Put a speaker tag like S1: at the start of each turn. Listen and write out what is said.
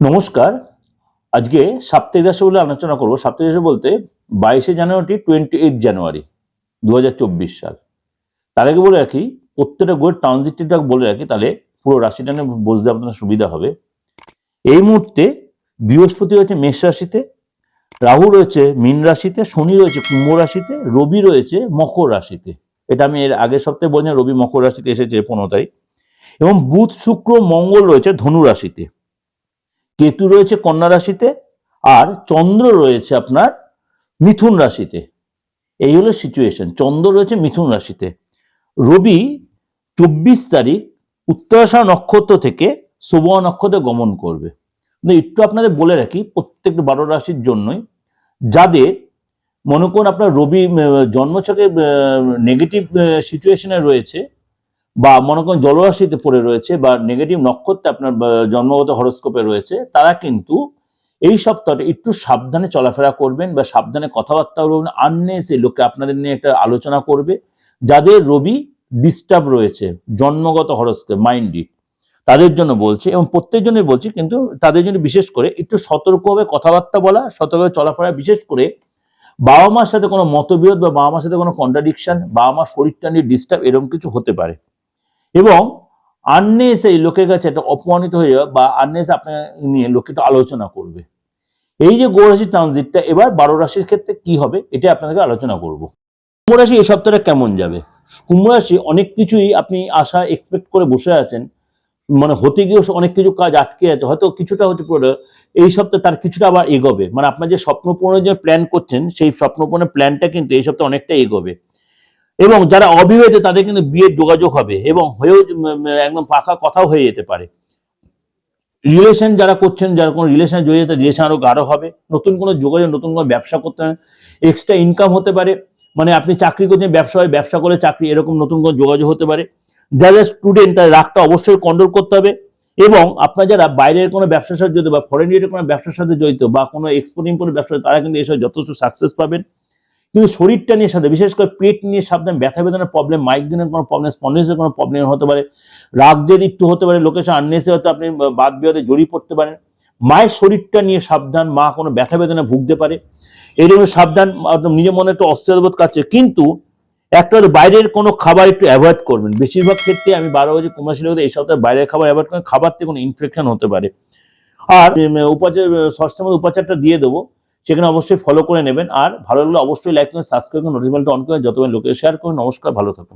S1: নমস্কার। আজকে সাপ্তাহিক রাশি বলে আলোচনা করব। সাপ্তাহিক রাশি বলতে বাইশে জানুয়ারি টোয়েন্টি এইট জানুয়ারি দু হাজার চব্বিশ সাল। তার আগে বলে রাখি, প্রত্যেকটা গোয়ের ট্রানজিটটা বলে রাখি, তাহলে পুরো রাশিটা নিয়ে বুঝতে আপনার সুবিধা হবে। এই মুহূর্তে বৃহস্পতি রয়েছে মেষ রাশিতে, রাহু রয়েছে মীন রাশিতে, শনি রয়েছে কুম্ভ রাশিতে, রবি রয়েছে মকর রাশিতে। এটা আমি এর আগের সপ্তাহে বলছিলাম রবি মকর রাশিতে এসেছে পনেরো তারিখ। এবং বুধ, শুক্র, মঙ্গল রয়েছে ধনু রাশিতে। কেতু রয়েছে কন্যা রাশিতে আর চন্দ্র রয়েছে আপনার মিথুন রাশিতে। এই হলো সিচুয়েশন চন্দ্র রয়েছে মিথুন রাশিতে। রবি চব্বিশ তারিখ উত্তরাশা নক্ষত্র থেকে শুভ নক্ষত্রে গমন করবে। একটু আপনাদের বলে রাখি প্রত্যেক বারো রাশির জন্যই। যাদের, মনে করুন আপনার রবি জন্মছকে নেগেটিভ সিচুয়েশনে রয়েছে বা মনে করেন জলরাশিতে পড়ে রয়েছে বা নেগেটিভ নক্ষত্রে আপনার জন্মগত হরস্কোপে রয়েছে, তারা কিন্তু এই সপ্তাহটা একটু সাবধানে চলাফেরা করবেন বা সাবধানে কথাবার্তা বলবেন। আননেসে লোকে আপনাদের নিয়ে একটা আলোচনা করবে। যাদের রবি ডিস্টার্ব রয়েছে, জন্মগত হরস্কোপ মাইন্ডি তাদের জন্য বলছি এবং প্রত্যেক জন্যই বলছি কিন্তু তাদের জন্য বিশেষ করে একটু সতর্কভাবে কথাবার্তা বলা, সতর্কভাবে চলাফেরা, বিশেষ করে বাবা মার সাথে কোনো মতবিরোধ বা বাবা মার সাথে কোনো কন্ট্রাডিকশন বাবা মার শরীরটা নিয়ে ডিস্টার্ব এরকম কিছু হতে পারে। এবং আননেস এই লোকের কাছে একটা অপমানিত হয়ে বা আননেস আপনাকে নিয়ে লোকে একটু আলোচনা করবে। এই যে গো রাশির ট্রানজিটটা, এবার বারো রাশির ক্ষেত্রে কি হবে এটা আপনাদেরকে আলোচনা করব। কুম্ভ রাশি এই সপ্তাহটা কেমন যাবে? কুম্ভ রাশি অনেক কিছুই আপনি আশা এক্সপেক্ট করে বসে আছেন। মানে হতে গিয়েও অনেক কিছু কাজ আটকে আছে, হয়তো কিছুটা হতে পুরো, এই সপ্তাহে তার কিছুটা আবার এগোবে। মানে আপনার যে স্বপ্ন পূরণের যে প্ল্যান করছেন, সেই স্বপ্ন পূরণের প্ল্যানটা কিন্তু এই সপ্তাহে অনেকটা এগোবে। এবং যারা অবিবাহিত তাদের কিন্তু বিয়ের যোগাযোগ হবে এবং হয়েও একদম পাকা কথাও হয়ে যেতে পারে। রিলেশন যারা করছেন, যারা কোনো রিলেশনে জড়িয়ে রিলেশন আরও গাঢ় হবে। নতুন কোনো যোগাযোগ, নতুন কোনো ব্যবসা করতে হবে। এক্সট্রা ইনকাম হতে পারে। মানে আপনি চাকরি করছেন, ব্যবসা হয়, ব্যবসা করে চাকরি এরকম নতুন কোনো যোগাযোগ হতে পারে। যারা স্টুডেন্ট তাদের রাগটা অবশ্যই কন্ট্রোল করতে হবে এবং আপনার যারা বাইরের কোনো ব্যবসার সাথে জড়িত বা ফরেন রিলেটেড কোনো ব্যবসার সাথে জড়িত বা কোনো এক্সপোর্ট ইম্পোর্ট ব্যবসা তারা কিন্তু এসব যথেষ্ট সাকসেস পাবেন। কিন্তু শরীরটা নিয়ে সাথে বিশেষ করে পেট নিয়ে সাবধান, ব্যথা বেদনার প্রবলেম মাইগ্রেনের কোনো প্রবলেম স্পন্ডেন্সের কোনো প্রবলেম হতে পারে রাগজের একটু হতে পারে লোকেশন আননেসে হয়তো আপনি বাদ বিবাদে জড়িয়ে পড়তে পারেন। মায়ের শরীরটা নিয়ে সাবধান, মা কোনো ব্যথা বেদনা ভুগতে পারে। এই জন্য সাবধান নিজের মনে একটা অস্থিরবোধ কাটছে কিন্তু একটা বাইরের কোনো খাবার একটু অ্যাভয়েড করবেন। বেশিরভাগ ক্ষেত্রে আমি বারো বাজে কুমাশী লোকদের এই সপ্তাহে বাইরের খাবার অ্যাভয়েড করেন খাবার থেকে কোনো ইনফেকশন হতে পারে। আর উপাচার মধ্যে উপাচারটা দিয়ে দেবো। সেখানে অবশ্যই ফলো করে নেবেন। আর ভালো লাগলে অবশ্যই লাইক করুন সাবস্ক্রাইব করুন নোটিফিকেশনটা অন করে যত লোকের শেয়ার করুন নমস্কার, ভালো থাকুন।